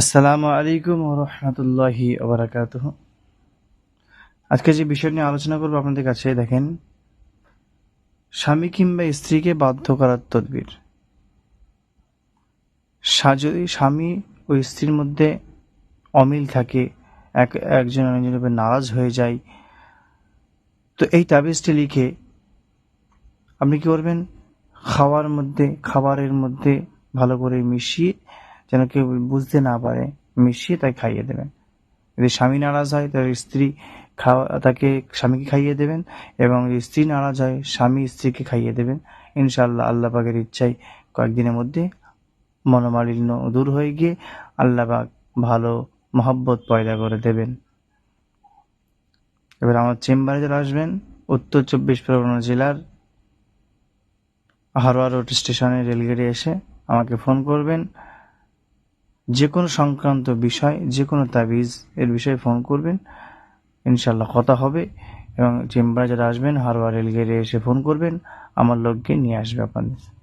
আসসালামু আলাইকুম রহমতুল্লাহি ওবরাকাত আজকে যে বিষয় নিয়ে আলোচনা করব আপনাদের কাছে, দেখেন, স্বামী কিংবা স্ত্রীকে বাধ্য করার তদবির। যদি স্বামী ও স্ত্রীর মধ্যে অমিল থাকে, এক, একজন আরেকজনের উপর নারাজ হয়ে যায়, তো এই তাবিজটি লিখে আপনি কি করবেন? খাওয়ার মধ্যে, খাবারের মধ্যে ভালো করে মিশিয়ে যেন কেউ বুঝতে না পারে, মিশিয়ে তাই খাইয়ে দেবেন। যদি স্বামী নারাজ হয়, তাহলে স্ত্রী খাওয়া, তাকে স্বামীকে খাইয়ে দেবেন এবং স্ত্রী নারাজ হয়, স্বামী স্ত্রীকে খাইয়ে দেবেন। ইনশাআল্লাহ আল্লাহ পাকের ইচ্ছায় কয়েকদিনের মধ্যে মনোমালিন্য দূর হয়ে গিয়ে আল্লাহ পাক ভালো মহব্বত পয়দা করে দেবেন। এবার আমার চেম্বারে যারা আসবেন, উত্তর চব্বিশ পরগনা জেলার হারোয়া রোড স্টেশনে রেলগেটে এসে আমাকে ফোন করবেন। যে কোনো সংক্রান্ত বিষয় যে কোনো তাবিজ এর বিষয়ে ফোন করবেন। ইনশাল্লাহ কথা হবে এবং চেম্বারে যারা আসবেন হারবার রেলগেটে এসে ফোন করবেন। আমার লোককে নিয়ে আসবে আপনাদের।